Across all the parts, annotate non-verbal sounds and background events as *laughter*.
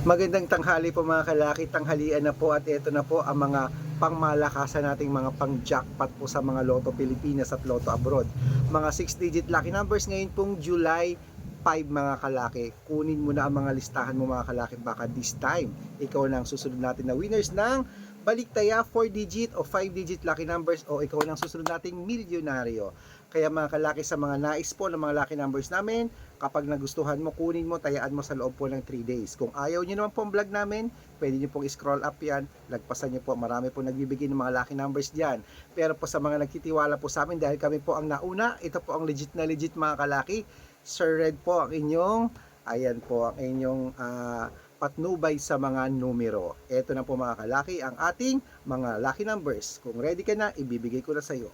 Magandang tanghali po mga kalaki, tanghalian na po at ito na po ang mga pangmalakasan nating mga pang-jackpot po sa mga Lotto Pilipinas at Lotto Abroad. Mga 6-digit lucky numbers ngayon pong July 5 mga kalaki. Kunin mo na ang mga listahan mo mga kalaki baka this time ikaw na ang susunod natin na winners ng baliktaya 4-digit o 5-digit lucky numbers o ikaw ang susunod nating milyonaryo. Kaya mga kalaki sa mga nais po ng mga lucky numbers namin, kapag nagustuhan mo, kunin mo, tayaan mo sa loob po ng 3 days. Kung ayaw nyo naman po ang vlog namin, pwede nyo pong scroll up yan, lagpasan nyo po, marami po nagbibigay ng mga lucky numbers dyan. Pero po sa mga nagtitiwala po sa amin, dahil kami po ang nauna, ito po ang legit na legit mga kalaki, Sir Red po ang inyong, ayan po ang inyong ah, patnubay sa mga numero. Ito na po mga kalaki, ang ating mga lucky numbers. Kung ready ka na, ibibigay ko na sa iyo.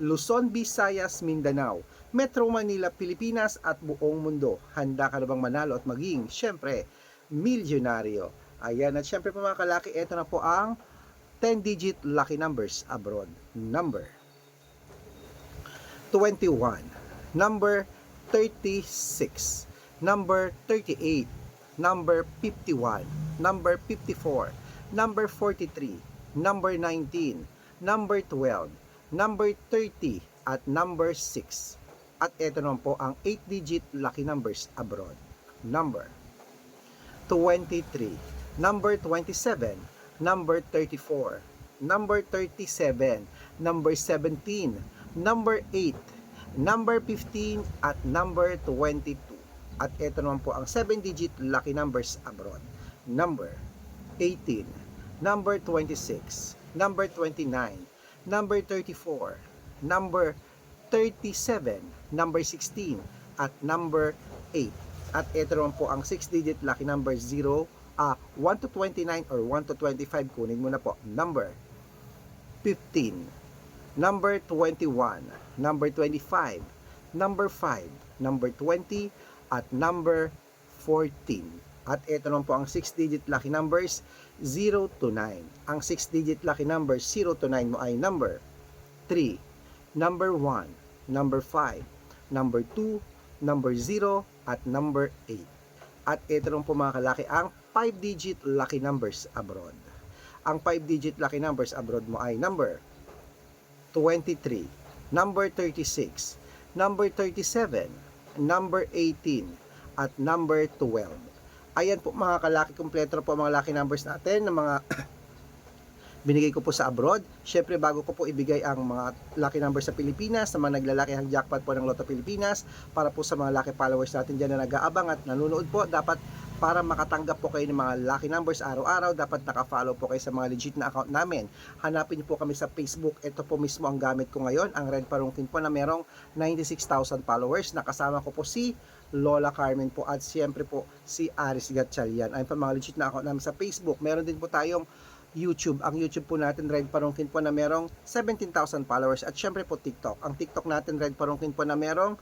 Luzon, Visayas, Mindanao, Metro Manila, Pilipinas at buong mundo. Handa ka na bang manalo at maging, syempre, milyonaryo? Ayan, at syempre po mga kalaki, ito na po ang 10-digit lucky numbers abroad. Number 21, number 36, number 38, number 51, number 54, number 43, number 19, number 12, number 30, at number 6. At ito naman po ang 8-digit lucky numbers abroad. Number 23, number 27, number 34, number 37, number 17, number 8, number 15, at number 22. At ito naman po ang 7-digit lucky numbers abroad. Number 18, number 26, number 29, number 34, number 37, number 16, at number 8. At ito naman po ang 6-digit lucky number 0, ah, 1 to 29 or 1 to 25. Kunin mo na po. Number 15, number 21, number 25, number 5, number 20, at number 14. At ito naman po ang 6-digit lucky numbers 0 to 9. Ang 6-digit lucky numbers 0 to 9 mo ay number 3, number 1, number 5, number 2, number 0, at number 8. At ito naman po mga kalaki ang 5-digit lucky numbers abroad. Ang 5-digit lucky numbers abroad mo ay number 23, number 36, number 37, number 18, at number 12. Ayan po mga kalaki, kompleto na po mga lucky numbers natin ng mga *coughs* binigay ko po sa abroad. Syempre bago ko po ibigay ang mga lucky numbers sa Pilipinas, sa mga naglalaki ang jackpot po ng Lotto Pilipinas, para po sa mga lucky followers natin dyan na nag-aabang at nanonood po, dapat para makatanggap po kayo ng mga lucky numbers araw-araw, dapat naka-follow po kayo sa mga legit na account namin. Hanapin niyo po kami sa Facebook. Ito po mismo ang gamit ko ngayon, ang Red Parungkin po na merong 96,000 followers. Nakasama ko po si Lola Carmen po at siyempre po si Aris Gatchalian. Ayun po mga legit na account namin sa Facebook. Meron din po tayong YouTube. Ang YouTube po natin, Red Parungkin po na merong 17,000 followers. At syempre po TikTok. Ang TikTok natin, Red Parungkin po na merong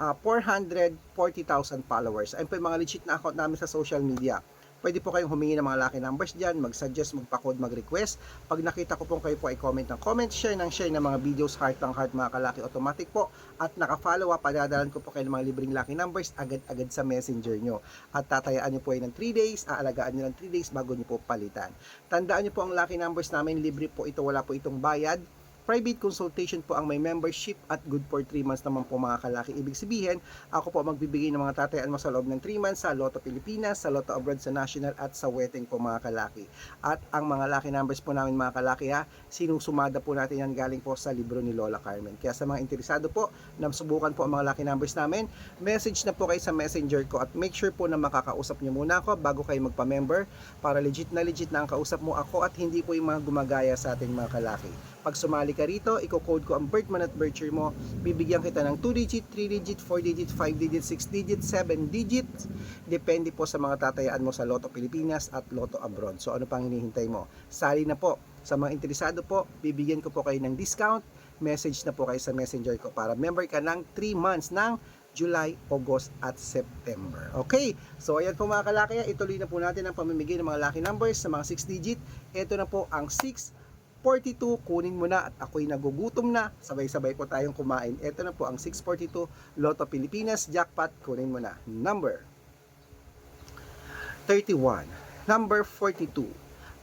ah, 440,000 followers. Ayun po yung mga legit na account namin sa social media. Pwede po kayong humingi ng mga lucky numbers dyan, mag-suggest, magpa-code, mag-request. Pag nakita ko po kayo po ay comment ng comment, share ng share ng mga videos, heart ng heart mga kalaki automatic po. At naka-follow up, padadalan ko po kayo ng mga libreng lucky numbers agad-agad sa messenger nyo. At tatayaan nyo po yan ng 3 days, aalagaan nyo ng 3 days bago nyo po palitan. Tandaan nyo po ang lucky numbers namin, libre po ito, wala po itong bayad. Private consultation po ang may membership at good for 3 months naman po mga kalaki. Ibig sabihin, ako po magbibigay ng mga tatayaan mo sa loob ng 3 months sa Lotto Pilipinas, sa Lotto Abroad, sa National at sa Wedding po mga kalaki. At ang mga lucky numbers po namin mga kalaki ha, sinusumada po natin yan galing po sa libro ni Lola Carmen. Kaya sa mga interesado po na subukan po ang mga lucky numbers namin, message na po kayo sa messenger ko at make sure po na makakausap niyo muna ako bago kayo magpa-member para legit na legit na ang kausap mo ako at hindi po yung mga gumagaya sa ating mga kalaki. Pag sumali ka rito, i-code ko ang birth month at birth year mo. Bibigyan kita ng 2 digit, 3 digit, 4 digit, 5 digit, 6 digit, 7 digit. Depende po sa mga tatayaan mo sa Lotto Pilipinas at Lotto Abroad. So ano pang hinihintay mo? Sali na po. Sa mga interesado po, bibigyan ko po kayo ng discount. Message na po kayo sa messenger ko para member ka ng 3 months ng July, August at September. Okay, so ayan po mga kalaki, ituloy na po natin ang pamimigay ng mga lucky numbers sa mga 6 digit. Ito na po ang 642, kunin mo na at ako'y nagugutom na. Sabay-sabay po tayong kumain. Ito na po ang 642 Lotto Pilipinas Jackpot, kunin mo na. Number 31, number 42,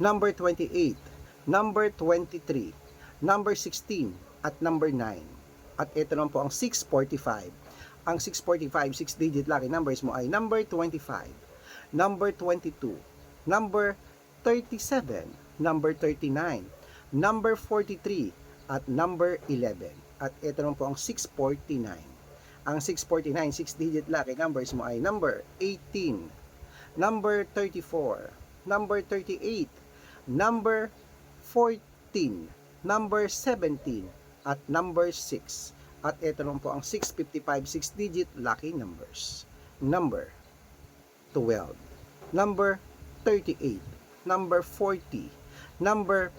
number 28, number 23, number 16, at number 9. At ito naman po ang 645. Ang 645, 6 digit lucky numbers mo ay number 25, number 22, number 37, number 39, number 43, at number 11. At ito naman po ang 649. Ang 649, 6 digit lucky numbers mo ay number 18, number 34, number 38, number 14, number 17, at number 6. At ito naman po ang 655, 6 digit lucky numbers. Number 12, number 38, number 40, number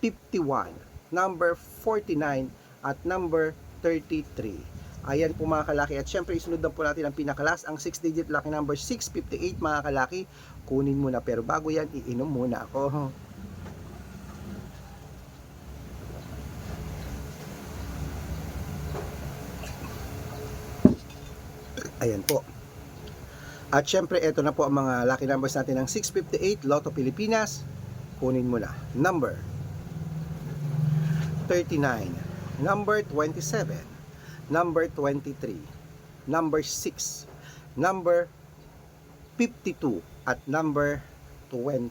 51, number 49, at number 33. Ayan po mga kalaki. At syempre, isunod na po natin ang pinakalas, ang 6-digit lucky number 658 mga kalaki. Kunin mo na. Pero bago yan, iinom muna ako. Ayan po. At syempre, ito na po ang mga lucky numbers natin ng 658 Lotto Pilipinas. Kunin mo na. Number 39, number 27, number 23, number 6, number 52, at number 20.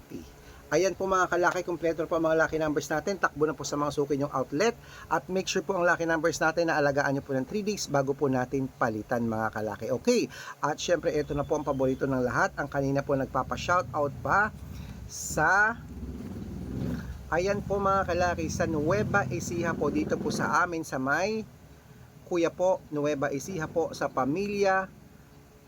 Ayan po mga kalaki, kompleto po ang mga lucky numbers natin. Takbo na po sa mga suki yung outlet. At make sure po ang lucky numbers natin na alagaan nyo po ng 3 days bago po natin palitan mga kalaki. Okay, at syempre ito na po ang paborito ng lahat. Ang kanina po nagpapa-shoutout pa sa Ayan po mga kalaki, sa Nueva Ecija po, dito po sa amin sa may Kuya po, Nueva Ecija po sa Pamilya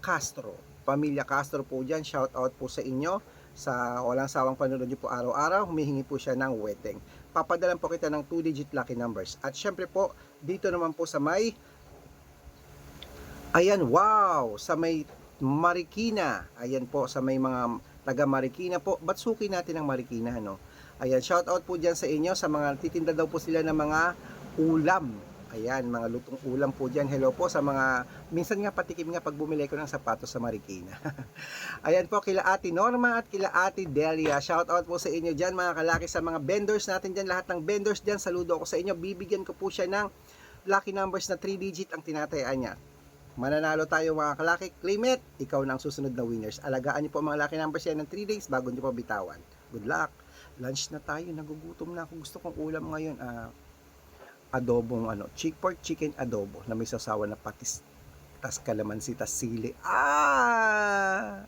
Castro. Pamilya Castro po dyan, shout out po sa inyo. Sa walang sawang panonood nyo po araw-araw, humihingi po siya ng wedding. Papadalan po kita ng 2-digit lucky numbers. At syempre po, dito naman po sa may Ayan, wow! Sa may Marikina. Ayan po, sa may mga taga Marikina po. Ba't suki natin ang Marikina, no? Ayan, shout out po dyan sa inyo sa mga titinda daw po sila ng mga ulam. Ayan, mga lutong ulam po dyan. Hello po sa mga, minsan nga patikim nga pag bumili ko ng sapatos sa Marikina. *laughs* Ayan po, kila Ate Norma at kila Ate Delia. Shout out po sa inyo dyan mga kalaki sa mga vendors natin dyan. Lahat ng vendors dyan, saludo ako sa inyo. Bibigyan ko po siya ng lucky numbers na 3 digit ang tinatayaan niya. Mananalo tayo mga kalaki. Claim it, ikaw na ang susunod na winners. Alagaan niyo po mga lucky numbers yan ng 3 days bago niyo po bitawan. Good luck! Lunch na tayo, nagugutom na ako. Gusto kong ulam ngayon, ah, adobong ano, chick pork chicken adobo na may sasawa na patis, tas kalamansi, tas sili. Ah!